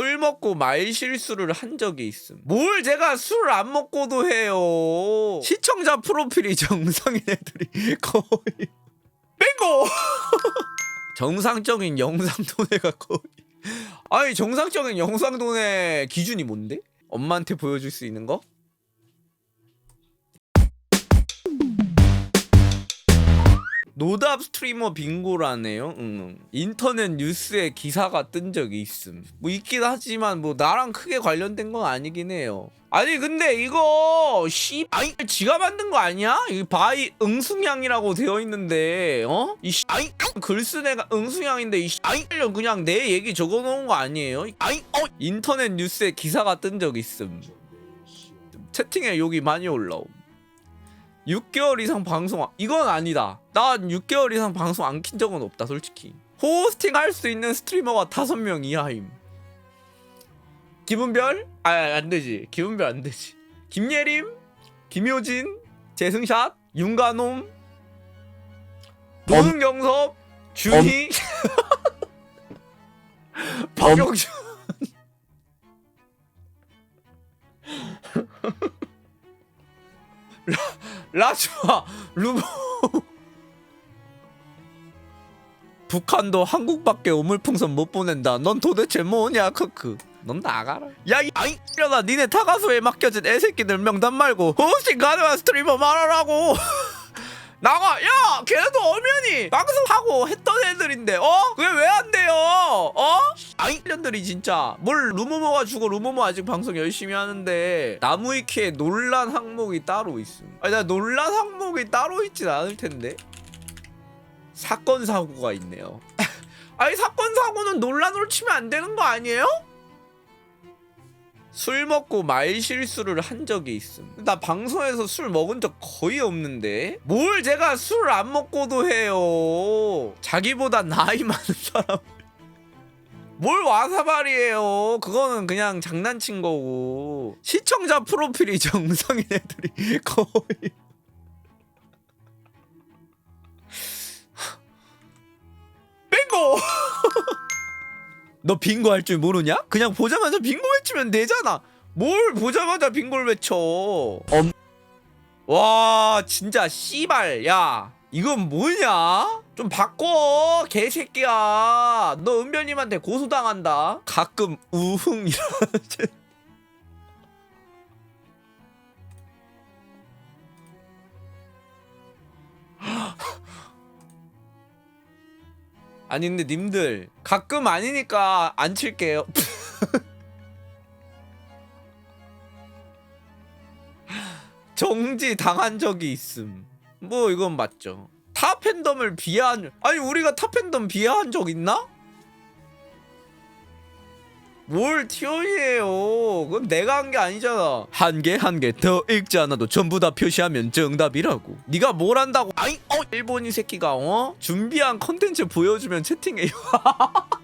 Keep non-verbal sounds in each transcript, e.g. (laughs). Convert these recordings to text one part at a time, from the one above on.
술 먹고 말 실수를 한 적이 있음. 뭘 제가 술 안 먹고도 해요. 시청자 프로필이 정상인 애들이 거의 bingo. (laughs) 정상적인 영상 도내가 거의 아니 정상적인 영상 도내 기준이 뭔데? 엄마한테 보여줄 수 있는 거? 노답 스트리머 빙고라네요. 응. 인터넷 뉴스에 기사가 뜬 적이 있음. 뭐 있긴 하지만 뭐 나랑 크게 관련된 건 아니긴 해요. 아니 근데 이거 씨 아이 지가 만든 거 아니야? 이 바이 응승향이라고 되어 있는데 어? 이 씨, 아이 글쓴 애가 응승향인데 이 씨, 아이 그냥 내 얘기 적어 놓은 거 아니에요? 아이 어 인터넷 뉴스에 기사가 뜬 적 있음. 채팅에 욕이 많이 올라옴. 6개월 이상 방송 안- 이건 아니다. 난 6개월 이상 방송 안 킨 적은 없다 솔직히. 호스팅 할 수 있는 스트리머가 5명 이하임. 김은별? 아, 안 되지. 김은별 안 되지. 김예림, 김효진, 재승샷, 윤가놈, 노승경섭, 준희, (laughs) 박영준. (laughs) 라주아 루보 북한도 한국밖에 오물풍선 못 보낸다. 넌 도대체 뭐냐 크크. 넌 나가라. 야, 이 아이 려나 니네 타가소에 맡겨진 애새끼들 명단 말고 호스팅 가능한 스트리머 말하라고. (laughs) 나가. 야, 걔네도 엄연히 방송 하고 했던 애들인데, 어? 그게 왜 안 돼요? 어? 아이 년들이 진짜 뭘 루모모가 주고 루모모 아직 방송 열심히 하는데 나무위키에 논란 항목이 따로 있음. 아니 나 논란 항목이 따로 있진 않을 텐데. 사건 사고가 있네요. (laughs) 아니 사건 사고는 논란으로 치면 안 되는 거 아니에요? 술 먹고 말 실수를 한 적이 있음. 나 방송에서 술 먹은 적 거의 없는데 뭘 제가 술 안 먹고도 해요. 자기보다 나이 많은 사람. 뭘 와사발이에요. 그거는 그냥 장난친 거고. 시청자 프로필이 정상인 애들이 (laughs) 거의. 빙고! (laughs) 너 빙고 할 줄 모르냐? 그냥 보자마자 빙고 외치면 되잖아. 뭘 보자마자 빙고를 외쳐. 엄. 와, 진짜 씨발. 야, 이건 뭐냐? 좀 바꿔, 개새끼야. 너 은별님한테 고소당한다. 가끔 우흥 이런. (laughs) 아니 근데 님들 가끔 아니니까 안 칠게요. (laughs) 정지 당한 적이 있음. 뭐 이건 맞죠. 타 팬덤을 비하한 아니 우리가 타 팬덤 비하한 적 있나? 뭘 티어이에요. 그건 내가 한 게 아니잖아. 한 개 한 개 더 읽지 않아도 전부 다 표시하면 정답이라고. 네가 뭘 한다고? 아이 어 일본인 새끼가 어 준비한 컨텐츠 보여주면 채팅해요. (laughs)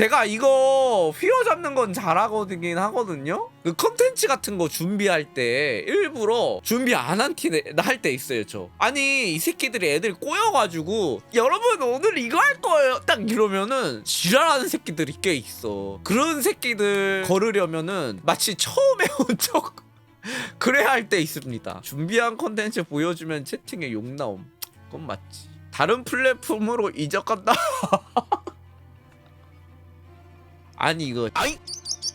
제가 이거 휘어 잡는 건 잘하거든 하거든요. 그 컨텐츠 같은 거 준비할 때 일부러 준비 안 한티할때 있어요, 저. 아니 이 새끼들이 애들 꼬여가지고 여러분 오늘 이거 할 거예요. 딱 이러면은 지랄하는 새끼들이 꽤 있어. 그런 새끼들 거르려면은 마치 처음에 (laughs) 온 척. 그래야 할 때 있습니다. 준비한 컨텐츠 보여주면 채팅에 욕 나옴. 그건 맞지. 다른 플랫폼으로 이적한다. (laughs) 아니 이거 아이!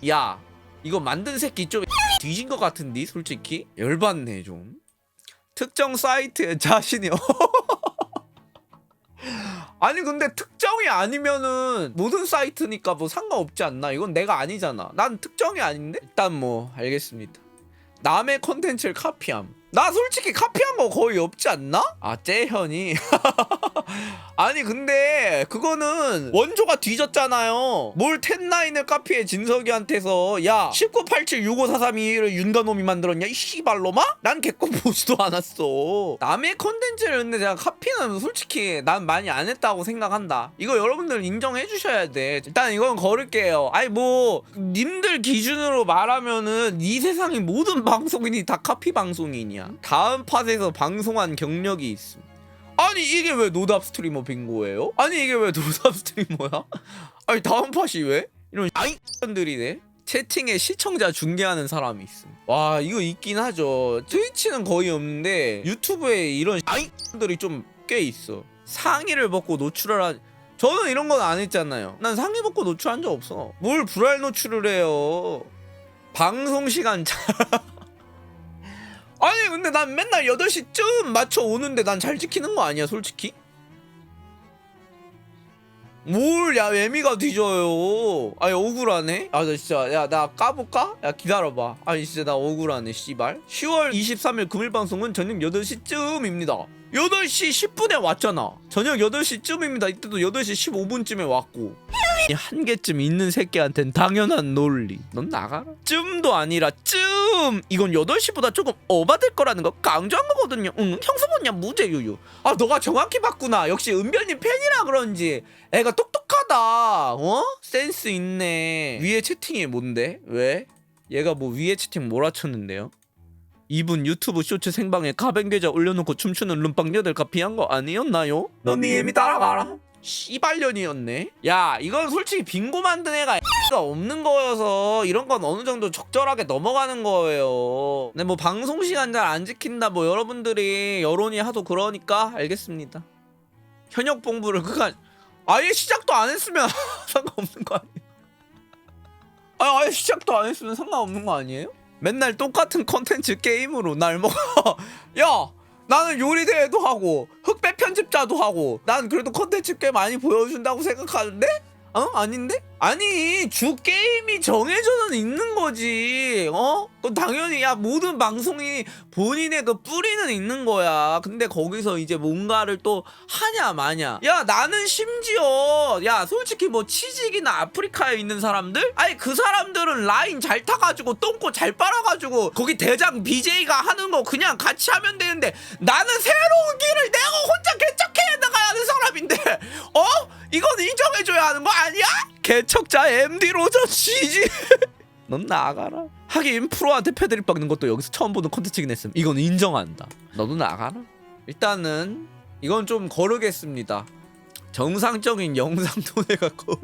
야 이거 만든 새끼 좀 (laughs) 뒤진 것 같은데 솔직히? 열받네 좀. 특정 사이트에 (laughs) 자신이 (laughs) 아니 근데 특정이 아니면은 모든 사이트니까 뭐 상관없지 않나? 이건 내가 아니잖아. 난 특정이 아닌데? 일단 뭐 알겠습니다. 남의 컨텐츠를 카피함 나 솔직히 카피한 거 거의 없지 않나? 아 째현이. (laughs) 아니 근데 그거는 원조가 뒤졌잖아요. 뭘 텐나인을 카피해 진석이한테서. 야 1987654321을 윤가놈이 만들었냐 이 씨발로마? 난 개코 보지도 않았어. 남의 컨텐츠를 근데 제가 카피는 솔직히 난 많이 안 했다고 생각한다. 이거 여러분들 인정해 주셔야 돼. 일단 이건 걸을게요. 아니 뭐 님들 기준으로 말하면은 이 세상의 모든 방송인이 다 카피 방송인이야 다음 팟에서 방송한 경력이 있음. 아니 이게 왜 노답 스트리머 빙고예요? 아니 이게 왜 (laughs) 노답 스트리머야? 아니 다음 팟이 왜? 이런 아이들이네. 채팅에 시청자 중계하는 사람이 있음. 와 이거 있긴 하죠. 트위치는 거의 없는데 유튜브에 이런 아이들이 좀 꽤 있어. 상의를 벗고 노출을 한 저는 이런 건 안 했잖아요. 난 상의 벗고 노출한 적 없어. 뭘 불알 노출을 해요? 방송 시간 차 (laughs) 아니 근데 난 맨날 8시쯤 맞춰 오는데 난 잘 지키는 거 아니야 솔직히? 뭘 야 애미가 뒤져요. 아니 억울하네. 아 나 진짜 야 나 까볼까? 야 기다려봐. 아니 진짜 나 억울하네 씨발. 10월 23일 금일 방송은 저녁 8시쯤입니다. 8시 10분에 왔잖아. 저녁 8시쯤입니다. 이때도 8시 15분쯤에 왔고. 이 한 개쯤 있는 새끼한텐 당연한 논리 넌 나가라 쯤도 아니라 쯤 이건 8시보다 조금 오바될 거라는 거 강조한 거거든요 응 형수보냐 무죄유유 아 너가 정확히 봤구나 역시 은별님 팬이라 그런지 애가 똑똑하다 어? 센스 있네 위에 채팅이 뭔데? 왜? 얘가 뭐 위에 채팅 몰아쳤는데요? 이분 유튜브 쇼츠 생방에 가벤 계좌 올려놓고 춤추는 룸빵 여덟 카피한 거 아니었나요? 넌 니엠이 따라가라 씨발년이었네. 야 이건 솔직히 빙고 만든 애가 가 없는 거여서 이런 건 어느 정도 적절하게 넘어가는 거예요. 근데 뭐 방송 시간 잘 안 지킨다 뭐 여러분들이 여론이 하도 그러니까 알겠습니다. 현역 봉부를 그간 아예 시작도 안 했으면 (laughs) 상관없는 거 아니에요? 아 아예 시작도 안 했으면 상관없는 거 아니에요? 맨날 똑같은 컨텐츠 게임으로 날 먹어. (laughs) 야 나는 요리 대회도 하고 흑백 편집자도 하고 난 그래도 컨텐츠 꽤 많이 보여준다고 생각하는데? 어? 아닌데 아니 주 게임이 정해져는 있는 거지. 어? 그건 당연히 야 모든 방송이 본인의 그 뿌리는 있는 거야. 근데 거기서 이제 뭔가를 또 하냐 마냐. 야 나는 심지어 야 솔직히 뭐 치직이나 아프리카에 있는 사람들? 아니 그 사람들은 라인 잘 타가지고 똥꼬 잘 빨아가지고 거기 대장 BJ가 하는 거 그냥 같이 하면 되는데 나는 새로운 길을 내가 혼자 개척해 나가야 하는 사람인데 어? 이건 인정해줘야 하는 거 아니야 개척자 MD 로저 지지. (laughs) 넌 나가라. 하긴 프로한테 패드립 박는 것도 여기서 처음 보는 콘텐츠긴 했음. 이건 인정한다. 너도 나가라. 일단은 이건 좀 거르겠습니다. 정상적인 영상 도내가 거의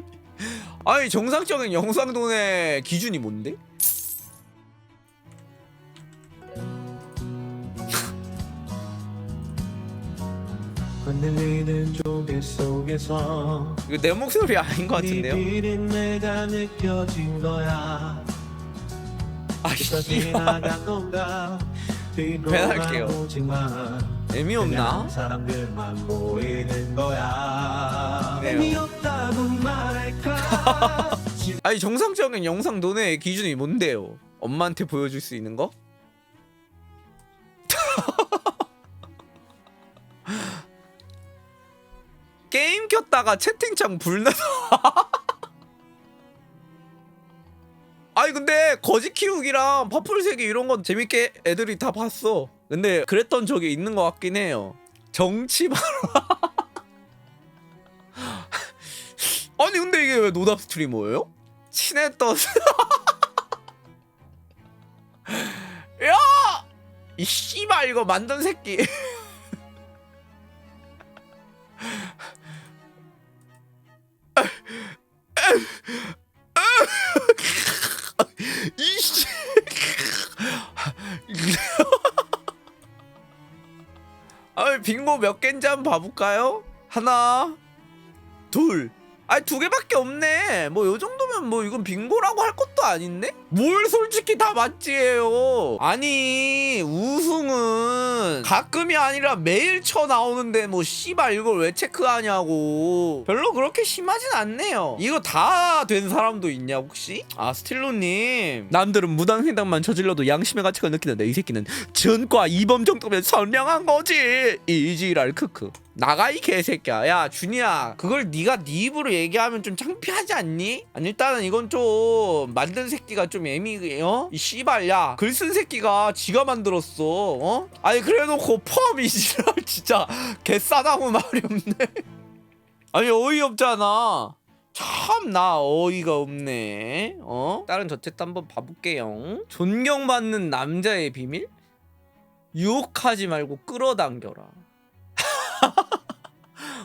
아니 정상적인 영상 도내 기준이 뭔데? 흔들리는 조개 속에서 이거 내 목소리 아닌 것 같은데요? 네 비린내가 느껴진 거야 아 끝까지 씨발 나간 건가 배달게요. 뒤돌아보지만 의미 없나? 사람들만 보이는 거야 그래요. 의미 없다고 말할까 (laughs) 아니 정상적인 영상 도내의 기준이 뭔데요? 엄마한테 보여줄 수 있는 거? 게임 켰다가 채팅창 불나. (laughs) 아니 근데 거지 키우기랑 퍼플색이 이런 건 재밌게 애들이 다 봤어. 근데 그랬던 적이 있는 것 같긴 해요. 정치 발 (laughs) 아니 근데 이게 왜 노답 스트리머예요? 친했던 (laughs) 야! 이 씨발 이거 만든 새끼 아 빙고 몇 개인지 한번 봐볼까요? 하나 둘 아니 두 개밖에 없네. 뭐 요 정도면 뭐 이건 빙고라고 할 것도 아닌데? 뭘 솔직히 다 맞지예요. 아니 우승은 가끔이 아니라 매일 쳐 나오는데 뭐 씨발 이걸 왜 체크하냐고. 별로 그렇게 심하진 않네요. 이거 다 된 사람도 있냐 혹시? 아 스틸로님. 남들은 무단횡단만 저질러도 양심의 가치가 느끼는데 이 새끼는 전과 이범 정도면 선량한 거지. 이지랄 크크 나가 이 개새끼야 야 준이야 그걸 네가 네 입으로 얘기하면 좀 창피하지 않니? 아니 일단은 이건 좀 만든 새끼가 좀 애미 어? 이 씨발 야 글 쓴 새끼가 지가 만들었어 어? 아니 그래놓고 펌 이 지랄 (laughs) 진짜 개싸다고 말이 없네 (laughs) 아니 어이없잖아 참나 어이가 없네 어? 다른 저챗도 한번 봐볼게요 존경받는 남자의 비밀? 유혹하지 말고 끌어당겨라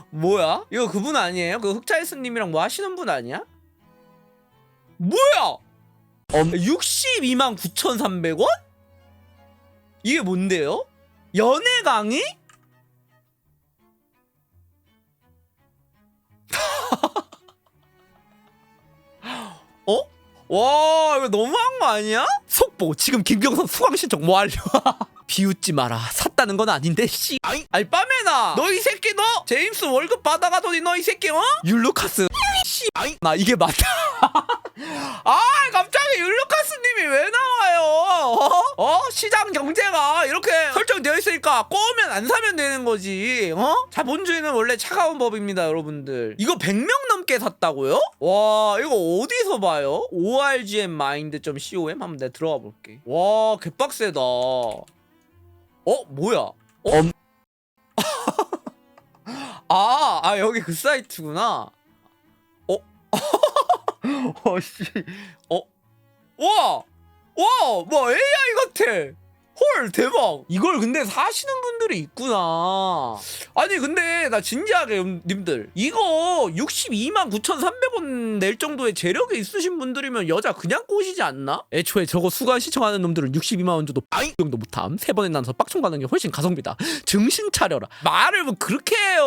뭐야? 이거 그분 아니에요? 그 흑자일스님이랑 뭐 하시는 분 아니야? 뭐야? 엄 62만 9,300원? 이게 뭔데요? 연애 강의? (laughs) 어? 와 이거 너무한 거 아니야? 속보 지금 김경선 수강 신청 완료 비웃지 마라 샀다는 건 아닌데 씨 아이 아이 빠메나 너 이 새끼 너 제임스 월급 받아가더니 너 이 새끼 어? 율루카스 씨 아이 나 이게 맞다 (laughs) 아 갑자기 율루카스님이 왜 나와요 어? 어? 시장 경제가 이렇게 설정되어 있으니까 꼬우면 안 사면 되는 거지 어? 자본주의는 원래 차가운 법입니다 여러분들 이거 100명 넘게 샀다고요? 와 이거 어디서 봐요? orgmmind.com 한번 내가 들어가 볼게 와 개빡세다 어? 뭐야? 어? (laughs) 아, 아 여기 그 사이트구나. 어? (laughs) 어 씨. 어? 와! 와! 뭐 AI 같아. 헐 대박. 이걸 근데 사시는 분들이 있구나. 아니 근데 나 진지하게 음, 님들 이거 62만 9,300원 낼 정도의 재력이 있으신 분들이면 여자 그냥 꼬시지 않나? 애초에 저거 수강 신청하는 놈들은 62만 원 줘도 아이 정도 못함. 세 번에 나눠서 빡총 가는 게 훨씬 가성비다. 정신 차려라. 말을 뭐 그렇게 해요.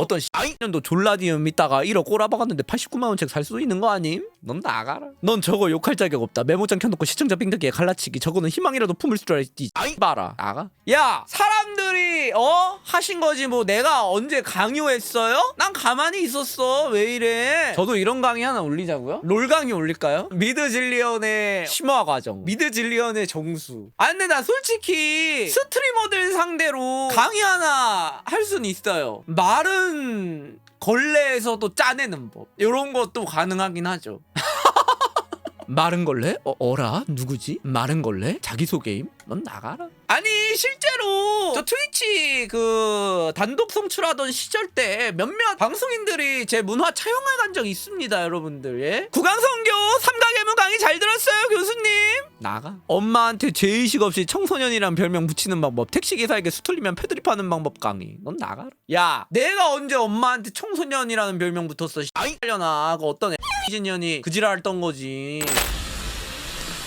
어떤 씨년도 졸라디움 있다가 1억 꼬라박았는데 89만 원 책 살 수 있는 거 아님? 넌 나가라. 넌 저거 욕할 자격 없다. 메모장 켜놓고 시청자 빙덕기에 갈라치기. 저거는 희망이라도 품을 줄 알지. 아이 봐라. 나가. 야 사람들이 어 하신 거지 뭐 내가 언제 강요했어요? 난 가만히 있었어. 왜 이래? 저도 이런 강의 하나 올리자고요? 롤 강의 올릴까요? 미드 질리언의 심화 과정. 미드 질리언의 정수. 아 근데 나 솔직히 스트리머들 상대로 강의 하나 할 수는 있어요. 말은 걸레에서도 짜내는 법. 이런 것도 가능하긴 하죠. (laughs) 마른 걸레? 어, 어라? 누구지? 마른 걸레? 자기소개임? 넌 나가라. 아니, 실제로 저 트위치 그 단독 송출하던 시절 때 몇몇 방송인들이 제 문화 차용을 간 적이 있습니다, 여러분들. 예? 구강성교 삼각예문 강의 잘 들었어요, 교수님? 나가. 엄마한테 죄의식 없이 청소년이란 별명 붙이는 방법, 택시기사에게 수틀리면 패드립 하는 방법 강의. 넌 나가라. 야, 내가 언제 엄마한테 청소년이라는 별명 붙었어, 씨. 아이, 려나 그 어떤 이진년이 그지랄 던 거지.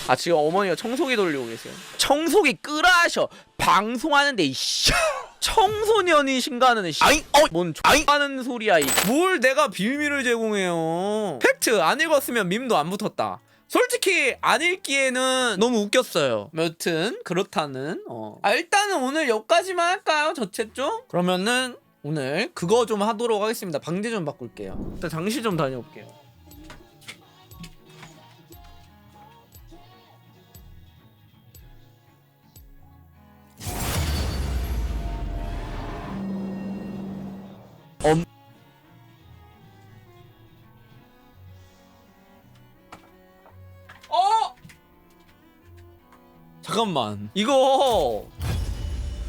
아 지금 어머니가 청소기 돌리고 계세요. 청소기 끄라셔. 방송하는데 이씨. 청소년이 신가는 이 씨. 아이 어뭔 하는 소리야 이. 뭘 내가 비밀을 제공해요. 팩트 안 읽었으면 밈도 안 붙었다. 솔직히 안 읽기에는 너무 웃겼어요. 여튼 그렇다는 어. 아, 일단은 오늘 여기까지만 할까요? 좀? 그러면은 오늘 그거 좀 하도록 하겠습니다. 방제 좀 바꿀게요. 일단 장시 좀 다녀올게요. 어! 잠깐만 이거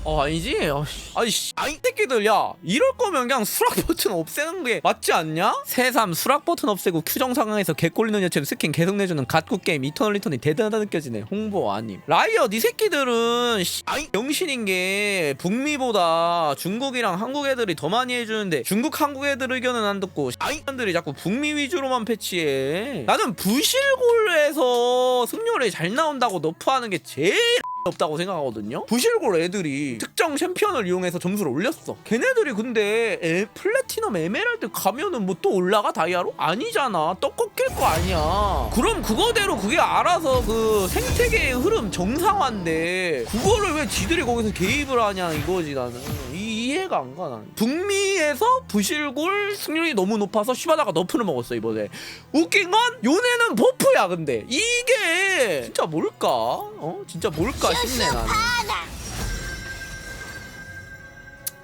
어 아니지? 아씨. 아이씨. 아이 새끼들 야. 이럴 거면 그냥 수락 버튼 없애는 게 맞지 않냐? 새삼 수락 버튼 없애고 큐정 상황에서 개꼴리는 여체로 스킨 계속 내주는 갓굿 게임 이터널 리턴이 대단하다 느껴지네. 홍보 아님. 라이엇 이 새끼들은 씨, 아이 병신인 게 북미보다 중국이랑 한국 애들이 더 많이 해주는데 중국 한국 애들 의견은 안 듣고 아이 놈들이 자꾸 북미 위주로만 패치해. 나는 부실골에서 승률이 잘 나온다고 너프하는 게 제일 없다고 생각하거든요. 부실골 애들이 특정 챔피언을 이용해서 점수를 올렸어. 걔네들이 근데 에, 플래티넘 에메랄드 가면은 뭐 또 올라가 다이아로? 아니잖아. 떡 꺾일 거 아니야. 그럼 그거대로 그게 알아서 그 생태계의 흐름 정상화인데 그거를 왜 지들이 거기서 개입을 하냐 이거지 나는. 이, 이해가 안 가 나는. 북미에서 부실골 승률이 너무 높아서 시바다가 너프를 먹었어 이번에. 웃긴 건 요네는 버프야 근데 이게 진짜 뭘까? 어? 진짜 뭘까 싶네 나는.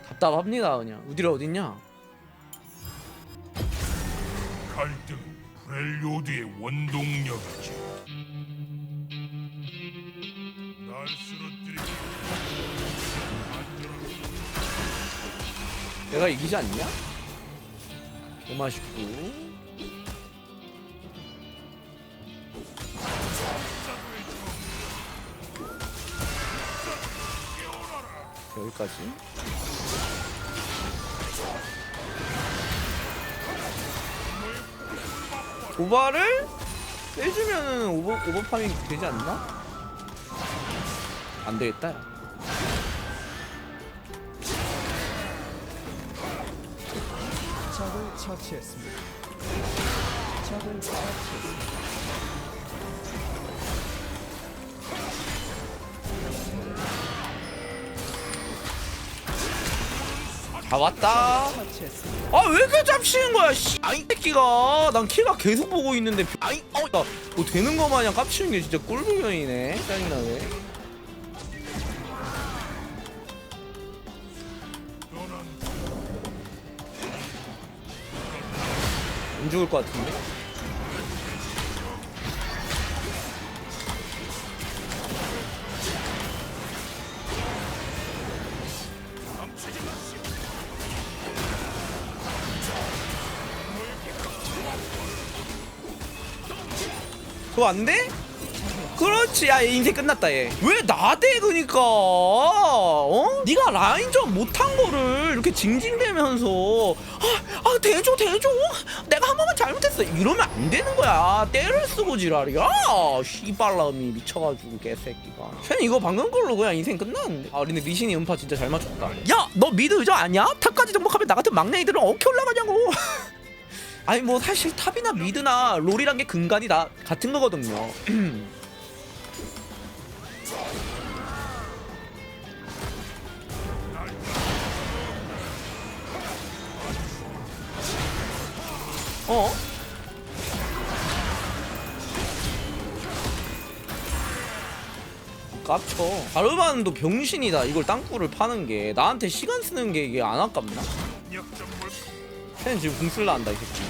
답답합니다 그냥. 우디라 어딨냐? 갈등 브렐리오드의 원동력이지. 내가 이기지 않냐? 너무 아쉽고 여기까지 오발 을 빼주면 오버, 오버팜이 되지 않나? 안 되겠다. 처치했습니다. 적을 처치했습니다. 다 왔다. 처치했습니다. 아 왜 이렇게 잡치는 거야? 씨. 아이 새끼가 난 키가 계속 보고 있는데 아이 어뭐 되는 거 마냥 깝치는 게 진짜 꼴불견이네. 짜증나네. 죽을 것 같은데. 그거 안 돼? 그렇지 야얘 인생 끝났다 얘 왜 나대 그니까 어? 네가 라인전 못한 거를 이렇게 징징대면서 아, 아 대줘 대줘 잘못했어. 이러면 안 되는 거야. 때를 쓰고 지랄이야. 씨발람이 미쳐가지고 개새끼가. 쟤는 이거 방금 걸로 그냥 인생 끝났는데. 아 근데 리신이 음파 진짜 잘 맞췄다. 야 너 미드 의저 아니야? 탑까지 정복하면 나 같은 막내이들은 어떻게 올라가냐고. (laughs) 아니 뭐 사실 탑이나 미드나 롤이란 게 근간이 다 같은 거거든요 (clears throat) 어? 깝쳐. 가르반도 병신이다. 이걸 땅굴을 파는 게. 나한테 시간 쓰는 게 이게 안 아깝나? 쟤는 지금 궁슬라 한다 이 새끼.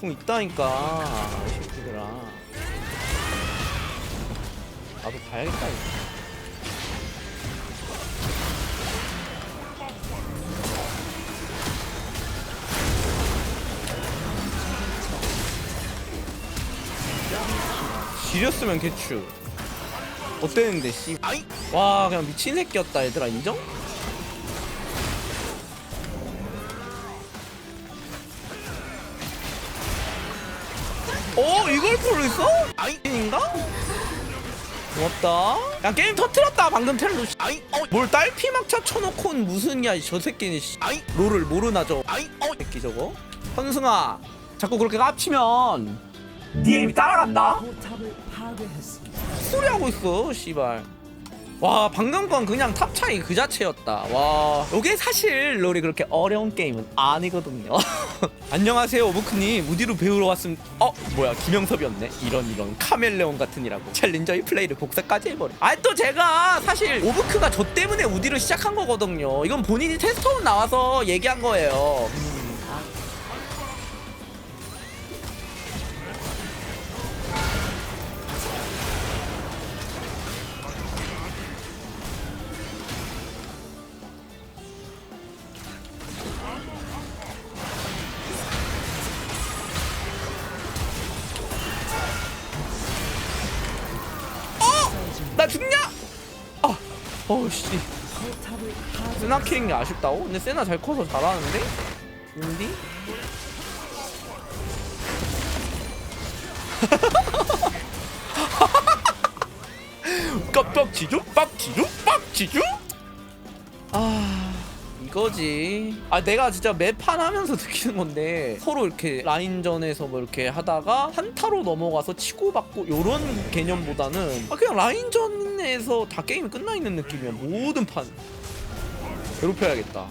궁 있다니까 이 새끼들아. 나도 봐야겠다 이거 지렸으면 개추 어땠는데 씨 아이 와 그냥 미친 새끼였다 얘들아 인정? 어 이걸 풀었어? 아이인가? 고맙다 야 게임 터트렸다 방금 텔로. 아이 뭘 딸피 막차 쳐놓고 는 무슨 야저 새끼는 씨. 롤을 모르나 저 새끼 저거 현승아 자꾸 그렇게 깝치면 니 따라간다? 포탑을 파괴했습니다. 소리 하고 있어 씨발. 와 방금 건 그냥 탑 차이 그 자체였다. 와 요게 사실 롤이 그렇게 어려운 게임은 아니거든요. (laughs) 안녕하세요 오브크님. 우디로 배우러 왔음 어 뭐야 김영섭이었네. 이런 이런 카멜레온 같으니라고. 챌린저의 플레이를 복사까지 해버려. 아또 제가 사실 오브크가 저 때문에 우디를 시작한 거거든요. 이건 본인이 테스트온 나와서 얘기한 거예요 파괴. 세나 키는 게 아쉽다고? 근데 세나 잘 커서 잘하는데? 인디? (laughs) 깜빡지죠? 빡지죠? 빡지죠? 아 이거지 아 내가 진짜 매판 하면서 (laughs) 느끼는 건데 서로 이렇게 라인전에서 뭐 이렇게 하다가 한타로 넘어가서 치고받고 요런 개념보다는 아 그냥 라인전에서 다 게임이 끝나 있는 느낌이야 모든 판 괴롭혀야겠다.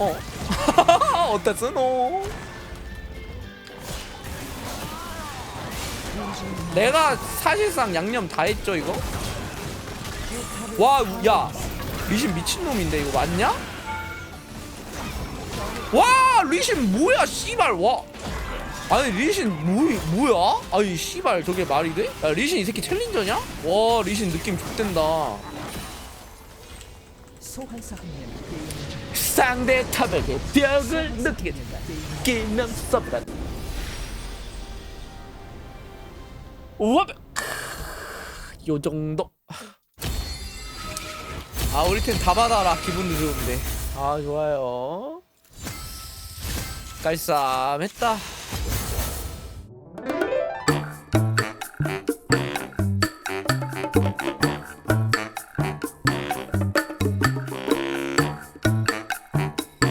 어? (laughs) 어땠어 너? 내가 사실상 양념 다 했죠 이거? 와, 야, 리신 미친놈인데 이거 맞냐? 와, 리신 뭐야, 씨발, 와. 아니 리신 뭐, 뭐야? 아니 씨발 저게 말이 돼? 야 리신 이 새끼 챌린저냐? 와 리신 느낌 좋댄다 상대 탑에게 벽을 느끼게 된다 김명섭이다 우와 요 정도. 아 우리 팀 다 받아라. 기분도 좋은데. 아 좋아요. 깔쌈했다